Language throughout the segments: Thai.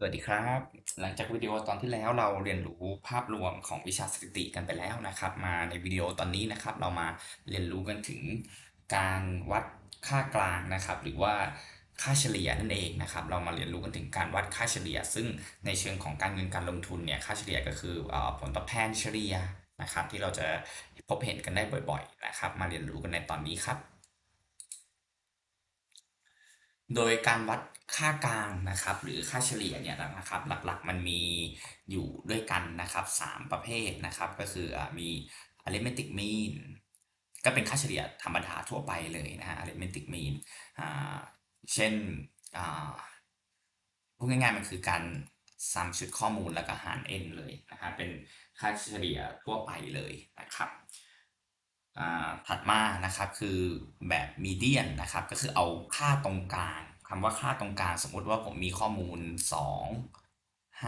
สวัสดีครับ หลังจากวิดีโอตอนที่แล้วเราเรียนรู้ภาพรวมของวิชาสถิติกันไปแล้วนะครับ มาในวิดีโอตอนนี้นะครับ เรามาเรียนรู้กันถึงการวัดค่ากลางนะครับ หรือว่าค่าเฉลี่ยนั่นเองนะครับ เรามาเรียนรู้กันถึงการวัดค่าเฉลี่ย ซึ่งในเชิงของการเงินการลงทุนเนี่ยค่าเฉลี่ยก็คืออผลตอบแทนเฉลี่ยนะครับ ที่เราจะพบเห็นกันได้บ่อย ๆ นะครับ มาเรียนรู้กันในตอนนี้ครับ โดยการวัดค่ากลางนะครับ หรือค่าเฉลี่ยเนี่ยนะครับ หลักๆมันมีอยู่ด้วยกันนะครับสามประเภทนะครับ ก็คือมี arithmetic mean ก็เป็นค่าเฉลี่ยธรรมดาทั่วไปเลยนะฮะ arithmetic mean อ่าเช่นอ่าพูดง่ายๆมันคือการซัมชุดข้อมูลแล้วก็หาร n เลยนะฮะเป็นค่าเฉลี่ยทั่วไปเลยนะครับอ่าถัดมานะครับคือแบบมีเดียนนะครับ ก็คือเอาค่าตรงกลาง คำว่าค่าตรงกลางสมมติว่าผมมีข้อมูล 2 5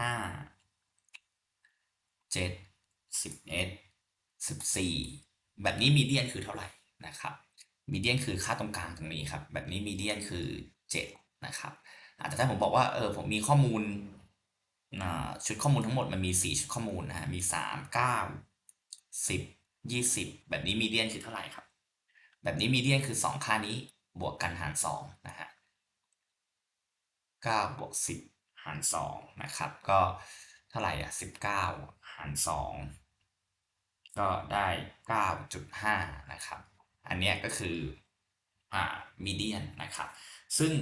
7 11 14 แบบนี้มีเดียนคือเท่าไหร่นะครับมีเดียนคือค่าตรงกลางตรงนี้ครับแบบนี้มีเดียนคือ7นะครับแต่ถ้าผมบอกว่าเออผมมีข้อมูลชุดข้อมูลทั้งหมดมันมี 4 ชุดข้อมูลนะฮะมี 3 9 10ยี่สิบแบบนี้มีเดียนคือเท่าไหร่ครับ แบบนี้มีเดียนคือสองค่านี้บวกกันหารสองนะฮะ เก้าบวกสิบหารสองนะครับ ก็เท่าไหร่อะสิบเก้าหารสองก็ได้เก้าจุดห้านะครับ อันนี้ก็คืออ่ามีเดียนนะครับ ซึ่ง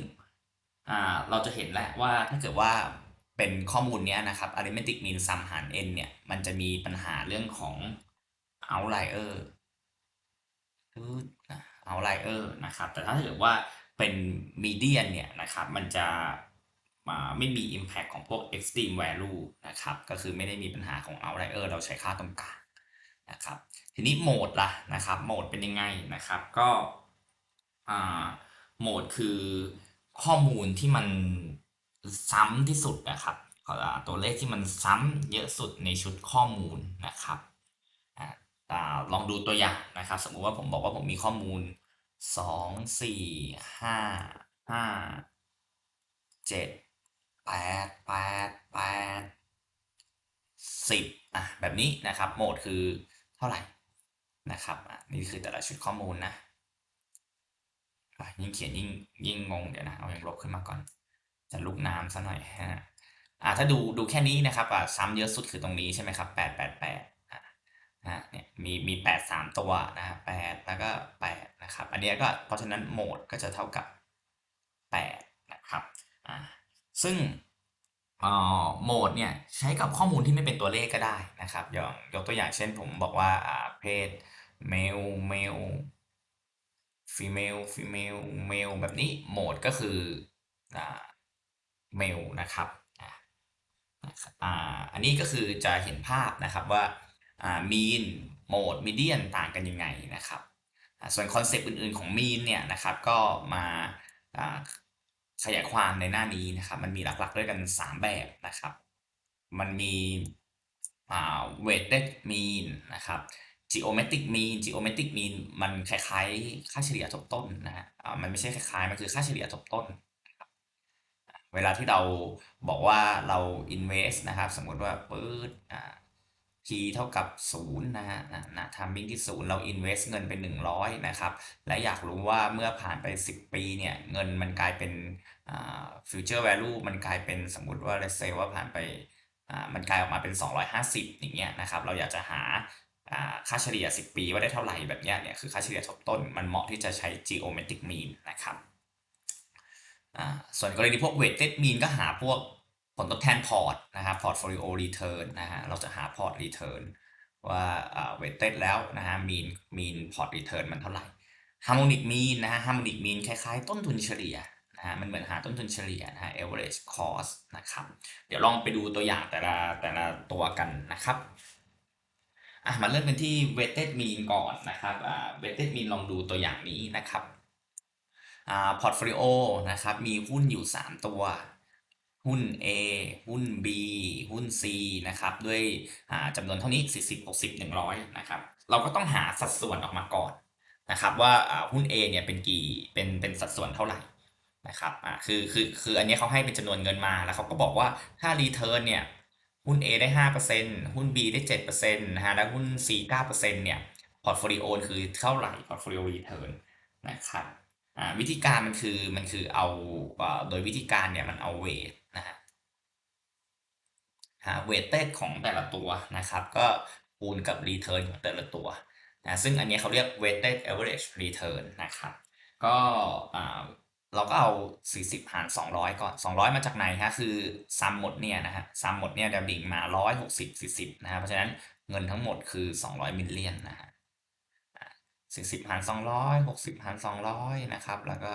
อ่าเราจะเห็นแหล้วว่าถ้าเกิดว่าเป็นข้อมูลเนี้ยนะครับ arithmetic mean sum หาร n เนี่ยมันจะมีปัญหาเรื่องของ outlier คือ outlier นะครับ แต่ถ้าเกิดว่าเป็น median เนี่ยนะครับ มันจะ ไม่มี impact ของพวก extreme value นะครับ ก็คือไม่ได้มีปัญหาของ outlier เราใช้ค่าตรงกลางนะครับ ทีนี้โหมดล่ะนะครับ โหมดเป็นยังไงนะครับ ก็โหมดคือข้อมูลที่มันซ้ำที่สุดนะครับ ตัวเลขที่มันซ้ำเยอะสุดในชุดข้อมูลนะครับอลองดูตัวอย่างนะครับ สมมุติว่าผมบอกว่าผมมีข้อมูลสองสี่ห้าห้าเจ็ด แปดแปดแปดสิบอะแบบนี้นะครับโหมดคือเท่าไหร่นะครับอะนี่คือแต่ละชุดข้อมูลนะยิ่งเขียนยิ่งยิ่งงงเดี๋ยวนะเอาอย่างลบขึ้นมาก่อน จะลุกน้ำซะหน่อยฮะอ่าถ้าดูดูแค่นี้นะครับอะซ้ำเยอะสุดคือตรงนี้ใช่ไหมครับแปดแปดแปดอะนะเนี่ยมีมีแปดสามตัวนะฮะแปดแล้วก็แปดนะครับ อันนี้ก็เพราะฉะนั้นโหมดก็จะเท่ากับแปดนะครับอ่า ซึ่งโหมดเนี่ยใช้กับข้อมูลที่ไม่เป็นตัวเลขก็ได้นะครับอย่างยกตัวอย่างเช่นผมบอกว่าเพศ male male female female male แบบนี้โหมดก็คือ male นะครับอันนี้ก็คือจะเห็นภาพนะครับว่าอ่า mean mode median ต่างกันยังไงนะครับ ส่วนคอนเซปต์อื่นๆของ mean เนี่ยนะครับก็มา ขยายความในหน้านี้นะครับ มันมีหลักๆด้วยกัน 3 แบบนะครับ มันมีอ่า weighted mean นะครับ geometric mean geometric mean มันคล้ายๆ ค่าเฉลี่ยทบต้นนะฮะอ่ามันไม่ใช่คล้ายๆ มันคือค่าเฉลี่ยทบต้น เวลาที่เราบอกว่าเรา invest นะครับ สมมติว่าปื๊ด อ่า t เท่ากับ 0 นะฮะนะนะ timing ที่ 0 เรา invest เงินไป 100 นะครับ และอยากรู้ว่าเมื่อผ่านไป 10 ปีเนี่ย เงินมันกลายเป็น future value มันกลายเป็นสมมุติว่า let's say ว่าผ่านไป มันกลายออกมาเป็น 250 อย่างเงี้ยนะครับ เราอยากจะหาค่าเฉลี่ย 10 ปีว่าได้เท่าไหร่แบบเนี้ยเนี่ยคือค่าเฉลี่ยทบต้น มันเหมาะที่จะใช้ geometric mean นะครับ ส่วนกรณีพวก weighted mean ก็หาพวก ผลตอบแทนพอร์ตนะครับ portfolio return นะฮะเราจะหา port return ว่าอ่า weighted แล้วนะฮะ mean mean port return มันเท่าไหร่ harmonic mean นะฮะ harmonic mean คล้ายๆ ต้นทุนเฉลี่ยนะฮะมันเหมือนหาต้นทุนเฉลี่ยนะฮะ average cost นะครับ เดี๋ยวลองไปดูตัวอย่างแต่ละแต่ละตัวกันนะครับอะมาเริ่มกันที่ weighted mean ก่อนนะครับอ่า weighted mean ลองดูตัวอย่างนี้นะครับอ่า portfolio นะครับมีหุ้นอยู่ 3 ตัว หุ้น A หุ้น B หุ้น C นะครับ ด้วยจำนวนเท่านี้ 40 60 100 นะครับ เราก็ต้องหาสัดส่วนออกมาก่อนนะครับ ว่าหุ้น A เนี่ยเป็นกี่เป็นเป็นสัดส่วนเท่าไหร่นะครับอ่าคือคือคืออันนี้เขาให้เป็นจำนวนเงินมาแล้วเขาก็บอกว่าถ้า return เนี่ยหุ้น A ได้ 5%หุ้น B ได้ 7%นะฮะแล้วหุ้น C 9%เนี่ยพอร์ตโฟลิโอคือเท่าไหร่พอร์ตโฟลิโอ return นนะครับอ่าวิธีการมันคือมันคือเอาโดยวิธีการเนี่ยมันเอาเวท เวทเต็ดของแต่ละตัวนะครับ ก็คูณกับ return ของแต่ละตัวนะซึ่งอันนี้เขาเรียก weighted average return นะครับ ก็อ่าเราก็เอา 40 หาร 200 ก่อน 200 มาจากไหนฮะ คือซัมหมดเนี่ยนะฮะซัมหมดเนี่ยจะดิ่งมา 160 40 นะฮะ เพราะฉะนั้นเงินทั้งหมดคือ 200 มิลเลียนนะฮะ40 หาร 200 60 หาร 200 นะครับ แล้วก็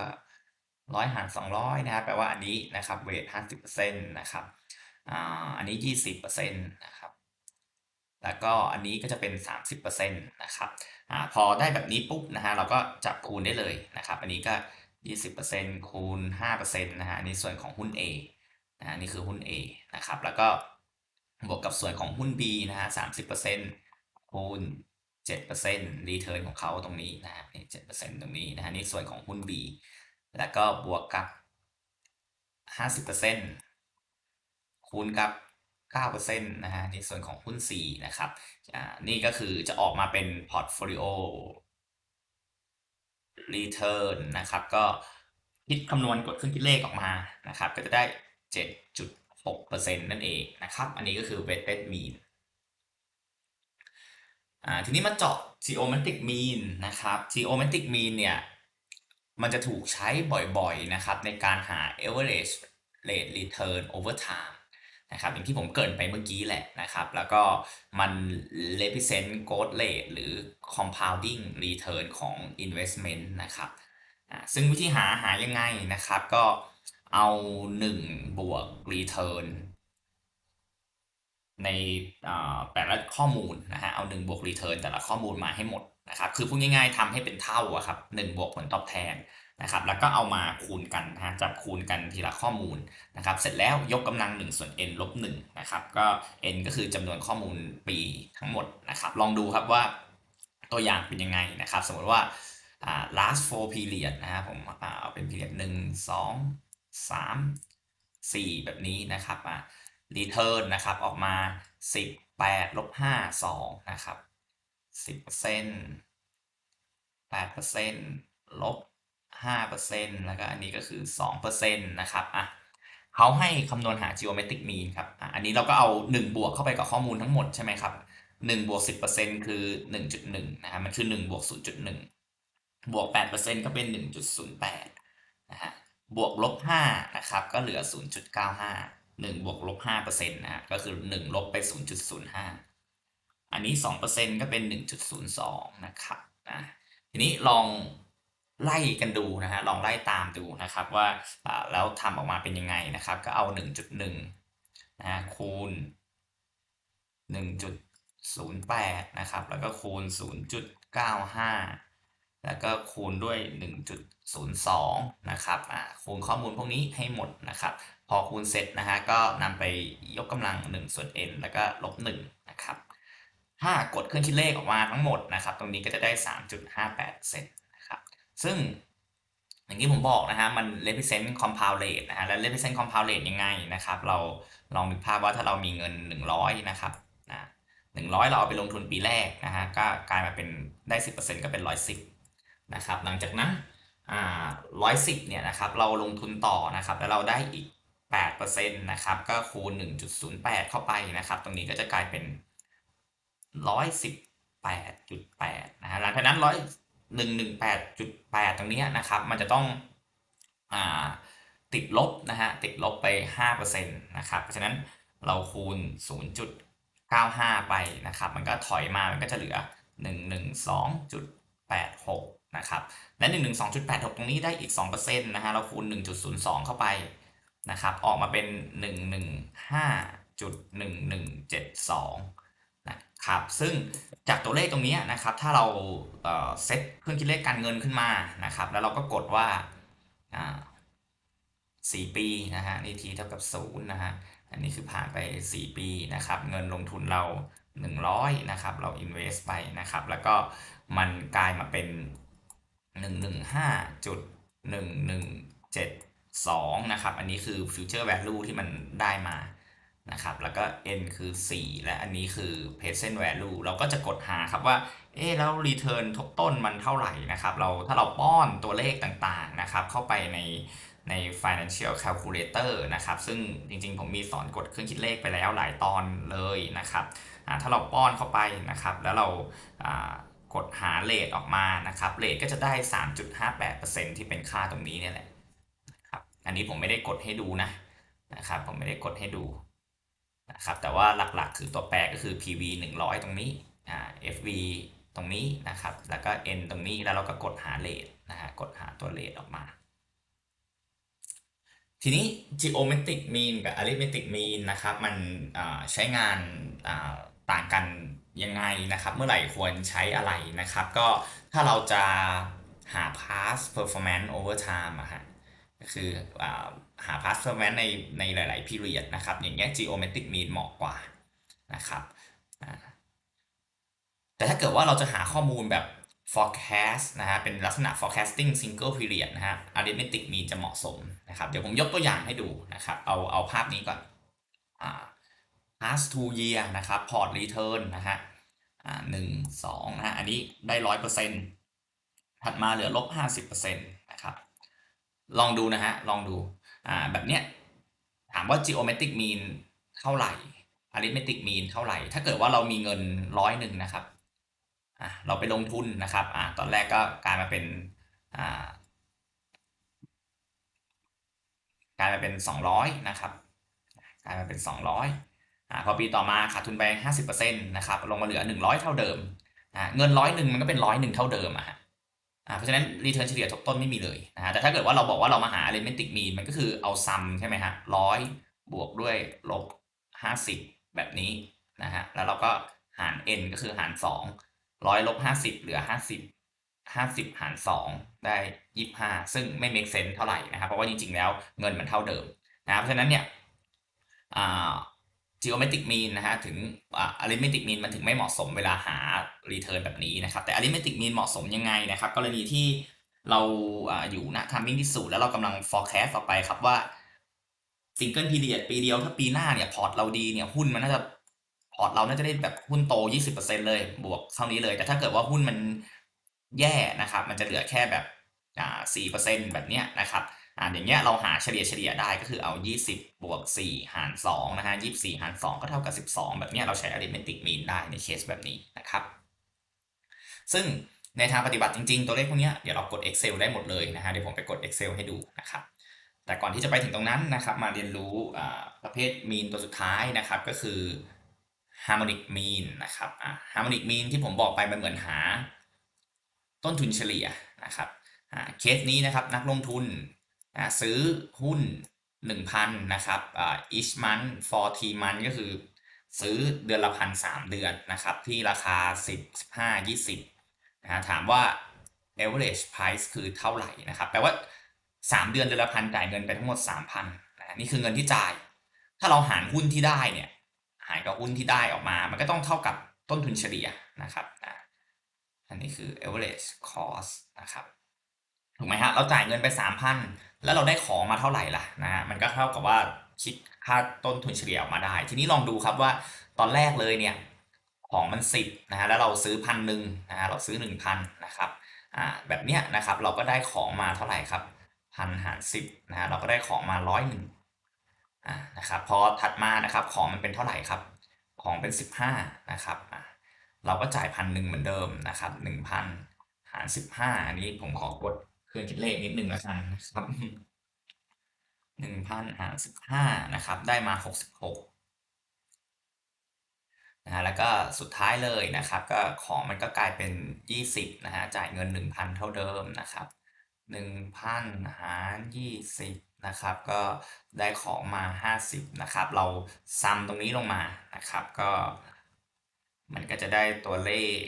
100 หาร 200 นะครับแปลว่าอันนี้นะครับ เวท 50%นะครับ อันนี้ 20%นะครับ แล้วก็อันนี้ก็จะเป็น 30%นะครับอพอได้แบบนี้ปุ๊บนะฮะเราก็จับคูณได้เลยนะครับ อันนี้ก็ 20%คูณ5%นะฮะอันนี้ส่วนของหุ้น A นะฮะนี่คือหุ้น A นะครับ แล้วก็บวกกับส่วนของหุ้น B นะฮะ30%คูณ7% return ของเขาตรงนี้นะฮะนี่7%ตรงนี้นะฮะนี่ส่วนของหุ้น B แล้วก็บวกกับ 50% คูณกับ9%นะฮะในส่วนของหุ้น C นะครับอ่านี่ก็คือจะออกมาเป็น portfolio return นะครับ ก็คิดคำนวณกดเครื่องคิดเลขออกมานะครับ ก็จะได้ 7.6%นั่นเองนะครับ อันนี้ก็คือ weighted mean อ่าทีนี้มาเจาะ geometric mean นะครับ geometric mean เนี่ยมันจะถูกใช้บ่อยๆนะครับในการหา average rate return over time นะครับอย่างที่ผมเกินไปเมื่อกี้แหละนะครับ แล้วก็มัน represent growth rate หรือ compounding return ของ investment นะครับซึ่งวิธีหาหายังไงนะครับ ก็เอา 1 บวก return ในแต่ละข้อมูลนะฮะเอา 1 บวก return แต่ละข้อมูลมาให้หมดนะครับ คือพูดง่ายๆทำให้เป็นเท่าอะครับ1บวกผลตอบแทน นะครับแล้วก็เอามาคูณกันนะฮะจับคูณกันทีละข้อมูลนะครับเสร็จแล้วยกกำลัง1ส่วน n ลบ1นะครับก็ n ก็คือจำนวนข้อมูลปีทั้งหมดนะครับลองดูครับว่าตัวอย่างเป็นยังไงนะครับ สมมติว่า last four period นะครับผมเอาเป็น period 1 2 3 4 แบบนี้นะครับ return นะครับออกมา18ลบ5 2นะครับ10% 8%ลบ 5%แล้วก็อันนี้ก็คือ 2%นะครับอะเขาให้คำนวณหา geometric mean ครับอะอันนี้เราก็เอา 1 บวกเข้าไปกับข้อมูลทั้งหมดใช่ไหมครับ1บวก10%คือ 1.1นะฮะมันคือ 1 บวก 0.1 บวก 8%ก็เป็น 1.08นะฮะบวกลบ5นะครับก็เหลือ 0.95 1บวกลบ5%นะฮะก็คือ 1 ลบไป 0.05 อันนี้ 2%ก็เป็น 1.02 นะครับนะทีนี้ลอง ไล่กันดูนะฮะลองไล่ตามดูนะครับว่าแล้วทำออกมาเป็นยังไงนะครับ ก็เอา 1.1นะฮะคูณ 1.08 นะครับ แล้วก็คูณ 0.95 แล้วก็คูณด้วย 1.02 นะครับอ่าคูณข้อมูลพวกนี้ให้หมดนะครับ พอคูณเสร็จนะฮะก็นำไปยกกำลัง 1 ส่วน n แล้วก็ลบ1นะครับถ้ากดเครื่องคิดเลขออกมาทั้งหมดนะครับ ตรงนี้ก็จะได้ 3.58 เซน ซึ่งอย่างที่ผมบอกนะฮะมัน represent compound rate นะฮะแล้ว represent compound rate ยังไงนะครับ เราลองนึกภาพว่าถ้าเรามีเงิน 100 นะครับนะ100เราเอาไปลงทุนปีแรกนะฮะก็กลายมาเป็นได้ 10%ก็เป็น 110นะครับหลังจากนั้นอ่า110เนี่ยนะครับเราลงทุนต่อนะครับแล้วเราได้อีก8%นะครับก็คูณ 1.08 เข้าไปนะครับ ตรงนี้ก็จะกลายเป็น 118.8นะฮะหลังจากนั้น 118.8 ตรงนี้นะครับ มันจะต้องอติดลบนะฮะ ติดลบไป 5%นะครับ เพราะฉะนั้นเราคูณ 0.95 ไปนะครับ มันก็ถอยมา มันก็จะเหลือ 112.86 นะครับ และ 112.86 ตรงนี้ได้อีก 2%นะฮะ เราคูณ 1.02 เข้าไปนะครับ ออกมาเป็น 115.1172 ครับซึ่งจากตัวเลขตรงนี้นะครับถ้าเราเซตเครื่องคิดเลขการเงินขึ้นมานะครับ แล้วเราก็กดว่า4ปีนะฮะนี่ทีเท่ากับ0นะฮะอันนี้คือผ่านไป 4 ปีนะครับ เงินลงทุนเรา 100นะครับเรา invest ไปนะครับ แล้วก็มันกลายมาเป็น 115.117 2 นะครับ อันนี้คือ future value ที่มันได้มา นะครับแล้วก็ n คือ 4 และอันนี้คือ present value เราก็จะกดหาครับว่า เอ๊ะแล้ว return ทบต้นมันเท่าไหร่นะครับเราถ้าเราป้อนตัวเลขต่างๆนะครับเข้าไปในใน financial calculator นะครับ ซึ่งจริงๆ ผมมีสอนกดเครื่องคิดเลขไปแล้วหลายตอนเลยนะครับถ้าเราป้อนเข้าไปนะครับ แล้วเราอ่ากดหาเลทออกมานะครับเลทก็จะได้ 3.58%ที่เป็นค่าตรงนี้เนี่ยแหละนะครับอันนี้ผมไม่ได้กดให้ดูนะนะครับผมไม่ได้กดให้ดู นะครับแต่ว่าหลักๆ คือตัวแปรก็คือ PV 100 ตรงนี้อ่า FV ตรงนี้นะครับ แล้วก็ N ตรงนี้แล้วเราก็กดหาเลทนะฮะกดหาตัวเลทออกมา ทีนี้ geometric mean กับ arithmetic mean นะครับ มันใช้งานต่างกันยังไงนะครับ เมื่อไหร่ควรใช้อะไรนะครับ ก็ถ้าเราจะหา past performance over time อะฮะก็คือ หา past performance ในในหลายๆ period นะครับ อย่างเงี้ย geometric mean เหมาะกว่านะครับแต่ถ้าเกิดว่าเราจะหาข้อมูลแบบ forecast นะฮะ เป็นลักษณะ forecasting single period นะฮะ arithmetic mean จะเหมาะสมนะครับ เดี๋ยวผมยกตัวอย่างให้ดูนะครับ เอาเอาภาพนี้ก่อนอ่า past two year นะครับ port return นะฮะหนึ่งสองนะฮะ อันนี้ได้ร้อยเปอร์เซ็นต์ถัดมาเหลือลบห้าสิบเปอร์เซ็นต์นะครับ ลองดูนะฮะ ลองดู อ่าแบบเนี้ยถามว่า geometric mean เท่าไหร่ arithmetic mean เท่าไหร่ ถ้าเกิดว่าเรามีเงินร้อยหนึ่งนะครับอ่าเราไปลงทุนนะครับอ่าตอนแรกก็กลายมาเป็นอ่ากลายมาเป็นสองร้อยนะครับกลายมาเป็นสองร้อยอ่าพอปีต่อมาขาดทุนไป 50%นะครับลงมาเหลือ 100 เท่าเดิมอ่าเงินร้อยหนึ่งมันก็เป็นร้อยหนึ่งเท่าเดิมอะฮะ เพราะฉะนั้นรีเทิร์นเฉลี่ยทบต้นไม่มีเลยนะฮะแต่ถ้าเกิดว่าเราบอกว่าเรามาหา arithmetic mean มันก็คือเอาซัมใช่ไหมฮะร้อยบวกด้วยลบ 50 แบบนี้นะฮะแล้วเราก็หาร n ก็คือหาร2ร้อยลบ50 เหลือ 50 50 หาร 2 ได้ 25 ซึ่งไม่ make sense เท่าไหร่นะครับเพราะว่าจริงๆแล้วเงินมันเท่าเดิมนะเพราะฉะนั้นเนี่ยอ่า geometric mean นะฮะถึง arithmetic mean มันถึงไม่เหมาะสมเวลาหา return แบบนี้นะครับ แต่ arithmetic mean เหมาะสมยังไงนะครับ กรณีที่เราอยู่ณ timing ที่สูงแล้วเรากำลัง forecast ออกไปครับว่า single period ปีเดียวถ้าปีหน้าเนี่ยพอร์ตเราดีเนี่ยหุ้นมันน่าจะพอร์ตเราน่าจะได้แบบหุ้นโต 20%เลยบวกเท่านี้เลย แต่ถ้าเกิดว่าหุ้นมันแย่นะครับ มันจะเหลือแค่แบบอ่า4%แบบเนี้ยนะครับ อ่าอย่างเงี้ยเราหาเฉลี่ยเฉลี่ยได้ก็คือเอา 20 บวก 4 หาร2นะฮะ24 หาร 2 ก็เท่ากับ 12 แบบเนี้ยเราใช้ arithmetic mean ได้ในเคสแบบนี้นะครับ ซึ่งในทางปฏิบัติจริงๆ ตัวเลขพวกนี้เดี๋ยวเรากด Excel ได้หมดเลยนะฮะเดี๋ยวผมไปกด Excel ให้ดูนะครับ แต่ก่อนที่จะไปถึงตรงนั้นนะครับ มาเรียนรู้ประเภท mean ตัวสุดท้ายนะครับก็คือ harmonic mean นะครับ harmonic mean ที่ผมบอกไปมันเหมือนหา ต้นทุนเฉลี่ยนะครับเคสนี้นะครับนักลงทุน ซื้อหุ้น 1,000 นะครับ each month for t month ก็คือ ซื้อเดือนละพันสามเดือนนะครับ ที่ราคา 10 15 20นะถามว่า average price คือเท่าไหร่นะครับ แปลว่า 3 เดือนเดือนละพันจ่ายเงินไปทั้งหมด 3,000นะนี่คือเงินที่จ่าย ถ้าเราหารหุ้นที่ได้เนี่ย หารกับหุ้นที่ได้ออกมา มันก็ต้องเท่ากับต้นทุนเฉลี่ยนะครับ อันนี้คือ average cost นะครับ ถูกไหมฮะเราจ่ายเงินไป 3,000 แล้วเราได้ของมาเท่าไหร่ล่ะนะฮะมันก็เท่ากับว่าคิดค่าต้นทุนเฉลี่ยออกมาได้ ทีนี้ลองดูครับว่าตอนแรกเลยเนี่ยของมัน 10นะฮะแล้วเราซื้อพันหนึ่งนะฮะเราซื้อ 1,000นะครับอ่าแบบเนี้ยนะครับเราก็ได้ของมาเท่าไหร่ครับพันหารสิบนะฮะเราก็ได้ของมาร้อยหนึ่งอ่านะครับพอถัดมานะครับของมันเป็นเท่าไหร่ครับ ของเป็น 15นะครับอ่าเราก็จ่ายพันหนึ่งเหมือนเดิมนะครับ1,000 หาร 15 อันนี้ผมขอกด เครื่องคิดเลขนิดหนึ่งแล้วกันนะครับหนึ่งพันหารสิบห้านะครับ ได้มาหกสิบหกนะฮะแล้วก็สุดท้ายเลยนะครับ ก็ของมันก็กลายเป็นยี่สิบนะฮะจ่ายเงินหนึ่งพันเท่าเดิมนะครับหนึ่งพันหารยี่สิบนะครับ ก็ได้ของมาห้าสิบนะครับ เราซัมตรงนี้ลงมานะครับ ก็ มันก็จะได้ตัวเลข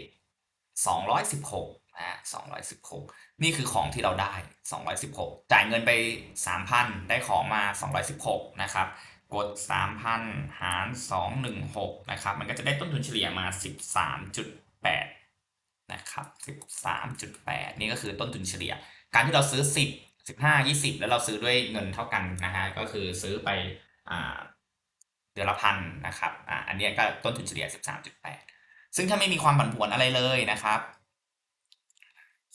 สองร้อยสิบหกนะ216นี่คือของที่เราได้216จ่ายเงินไป3,000ได้ของมา216นะครับกด 3,000 หาร 216 นะครับ มันก็จะได้ต้นทุนเฉลี่ยมา 13.8 นะครับ 13.8 นี่ก็คือต้นทุนเฉลี่ย การที่เราซื้อ 10 15 20 แล้วเราซื้อด้วยเงินเท่ากันนะฮะ ก็คือซื้อไปอ่าเดือนละพันนะครับอ่าอันนี้ก็ต้นทุนเฉลี่ย 13.8 ซึ่งถ้าไม่มีความผันผวนอะไรเลยนะครับ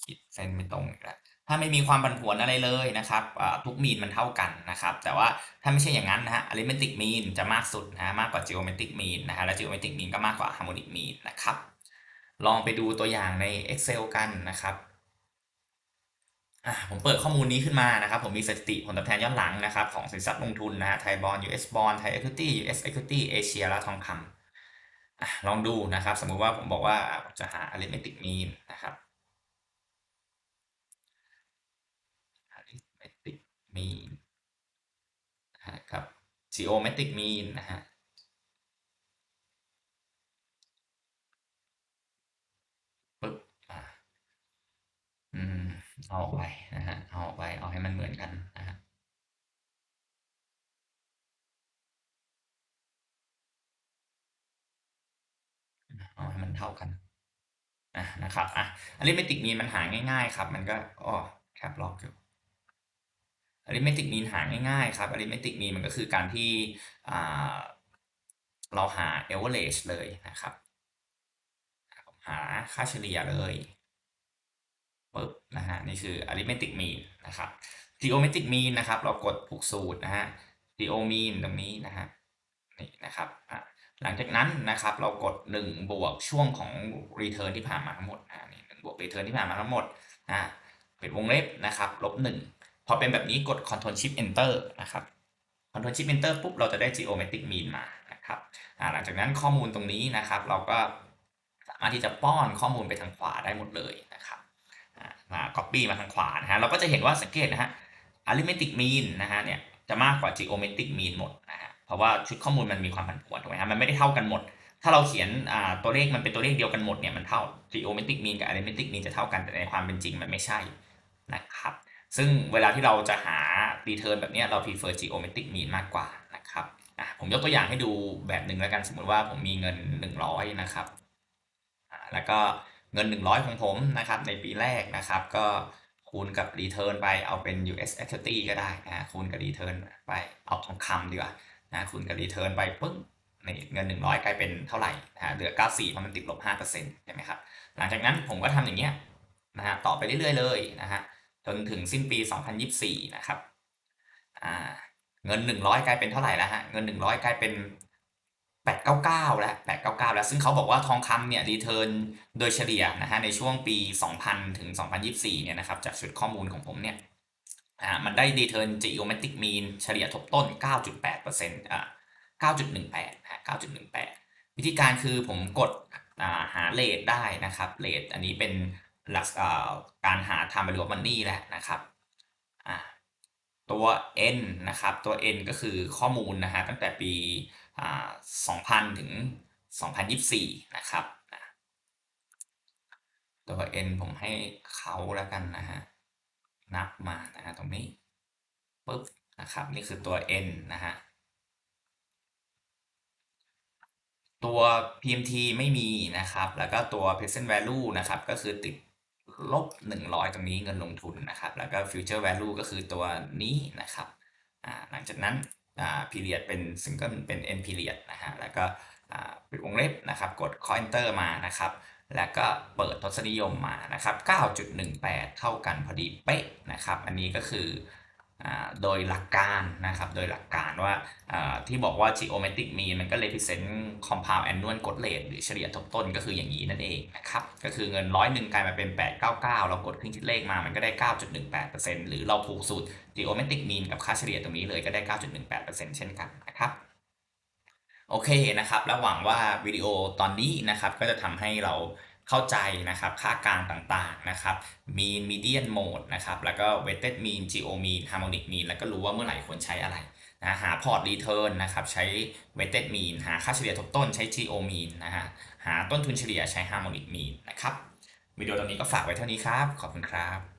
ขีดเส้นไม่ตรงอีกแล้วถ้าไม่มีความผันผวนอะไรเลยนะครับทุกมีนมันเท่ากันนะครับ แต่ว่าถ้าไม่ใช่อย่างนั้นนะฮะ arithmetic mean จะมากสุดนะฮะมากกว่า geometric mean นะฮะและ geometric mean ก็มากกว่า harmonic mean นะครับ ลองไปดูตัวอย่างใน Excel กันนะครับผมเปิดข้อมูลนี้ขึ้นมานะครับ ผมมีสถิติผลตอบแทนย้อนหลังนะครับ ของสินทรัพย์ลงทุนนะฮะไทยบอล US บอลไทย equity US equity เอเชียและทองคำลองดูนะครับ สมมุติว่าผมบอกว่าจะหา arithmetic mean นะครับ arithmetic mean นะครับ geometric mean นะฮะปึ๊บอะอืมเอาออกไปนะฮะเอาออกไปเอาให้มันเหมือนกันนะฮะเอาให้มันเท่ากันอะนะครับอะ arithmetic mean มันหาง่าย ๆ ครับ มันก็อ๋อแคปล็อกอยู่ arithmetic mean หาง่ายๆครับ arithmetic mean มันก็คือการที่เราหา average เลยนะครับหาค่าเฉลี่ยเลยปึ๊บนะฮะนี่คือ arithmetic mean นะครับ geometric mean นะครับ เรากดผูกสูตรนะฮะ geo mean ตรงนี้นะฮะนี่นะครับหลังจากนั้นนะครับเรากด 1 บวกช่วงของ return ที่ผ่านมาทั้งหมดอ่านี่1บวก return ที่ผ่านมาทั้งหมดนะปิดวงเล็บนะครับลบ1 อเป็นแบบนี้กด Ctrl shift enter นะครับ Ctrl shift enter ปุ๊บเราจะได้ geometric mean มานะครับหลังจากนั้นข้อมูลตรงนี้นะครับ เราก็สามารถที่จะป้อนข้อมูลไปทางขวาได้หมดเลยนะครับอ่ามา copy มาทางขวานะฮะเราก็จะเห็นว่าสังเกตนะฮะ arithmetic mean นะฮะเนี่ยจะมากกว่า geometric mean หมดนะฮะเพราะว่าชุดข้อมูลมันมีความผันผวนถูกไหมฮะมันไม่ได้เท่ากันหมด ถ้าเราเขียนตัวเลขมันเป็นตัวเลขเดียวกันหมดเนี่ยมันเท่า geometric mean กับ arithmetic mean จะเท่ากันแต่ในความเป็นจริงมันไม่ใช่นะครับ ซึ่งเวลาที่เราจะหา return แบบนี้เรา prefer geometric mean มากกว่านะครับผมยกตัวอย่างให้ดูแบบหนึ่งแล้วกันสมมติว่าผมมีเงิน 100 นะครับ แล้วก็เงิน 100 ของผมนะครับในปีแรกนะครับก็คูณกับ return ไปเอาเป็น US equity ก็ได้นะคูณกับ return ไปเอาทองคำดีกว่านะคูณกับ return ไปปึ้งนี่เงิน 100 กลายเป็นเท่าไหร่นะเหลือ 94เพราะมันติดลบ5%ใช่ไหมครับหลังจากนั้นผมก็ทำอย่างเงี้ยนะฮะต่อไปเรื่อยๆเลยนะฮะ จนถึงสิ้นปี 2024 นะครับเงิน 100 กลายเป็นเท่าไหร่แล้วฮะ เงิน 100 กลายเป็น 899 แล้ว 899 แล้ว ซึ่งเขาบอกว่าทองคำเนี่ยรีเทิร์นโดยเฉลี่ยนะฮะในช่วงปี 2000 ถึง 2024 เนี่ยนะครับ จากชุดข้อมูลของผมเนี่ยมันได้รีเทิร์น geometric mean เฉลี่ยทบต้น 9.8%อ่า9.18ฮะ9.18 วิธีการคือผมกดาหาเลทได้นะครับเลทอันนี้เป็น หลักการหา time value of money แหละนะครับตัว n นะครับตัว n ก็คือข้อมูลนะฮะตั้งแต่ปี 2,000 ถึง 2024 นะครับตัว n ผมให้เขาแล้วกันนะฮะนับมานะฮะตรงนี้ปุ๊บนะครับนี่คือตัว n นะฮะตัว PMT ไม่มีนะครับ แล้วก็ตัว present value นะครับ ก็คือติด ลบ 100 ตรงนี้เงินลงทุนนะครับ แล้วก็ future value ก็คือตัวนี้นะครับหลังจากนั้นอ่า period เป็น single เป็น end period นะฮะแล้วก็ปิดวงเล็บนะครับ กด call enter มานะครับ แล้วก็เปิดทศนิยมมานะครับ 9.18 เท่ากันพอดีเป๊ะนะครับ อันนี้ก็คือ โดยหลักการนะครับ โดยหลักการว่าที่บอกว่า geometric mean มันก็ represent compound annual growth rate หรือเฉลี่ยทบต้นก็คืออย่างนี้นั่นเองนะครับ ก็คือเงินร้อยหนึ่งกลายมาเป็น 899 เรากดเครื่องคิดเลขมามันก็ได้ 9.18%หรือเราผูกสูตร geometric mean กับค่าเฉลี่ยตรงนี้เลยก็ได้ 9.18%เช่นกันนะครับโอเคนะครับ แล้วหวังว่าวิดีโอตอนนี้นะครับก็จะทำให้เรา เข้าใจนะครับค่ากลางต่างๆนะครับ mean median mode นะครับแล้วก็ weighted mean geo mean harmonic mean แล้วก็รู้ว่าเมื่อไหร่ควรใช้อะไรนะหา port return นะครับใช้ weighted mean หาค่าเฉลี่ยทบต้นใช้ geo mean นะฮะหาต้นทุนเฉลี่ยใช้ harmonic mean นะครับวิดีโอตรงนี้ก็ฝากไว้เท่านี้ครับ ขอบคุณครับ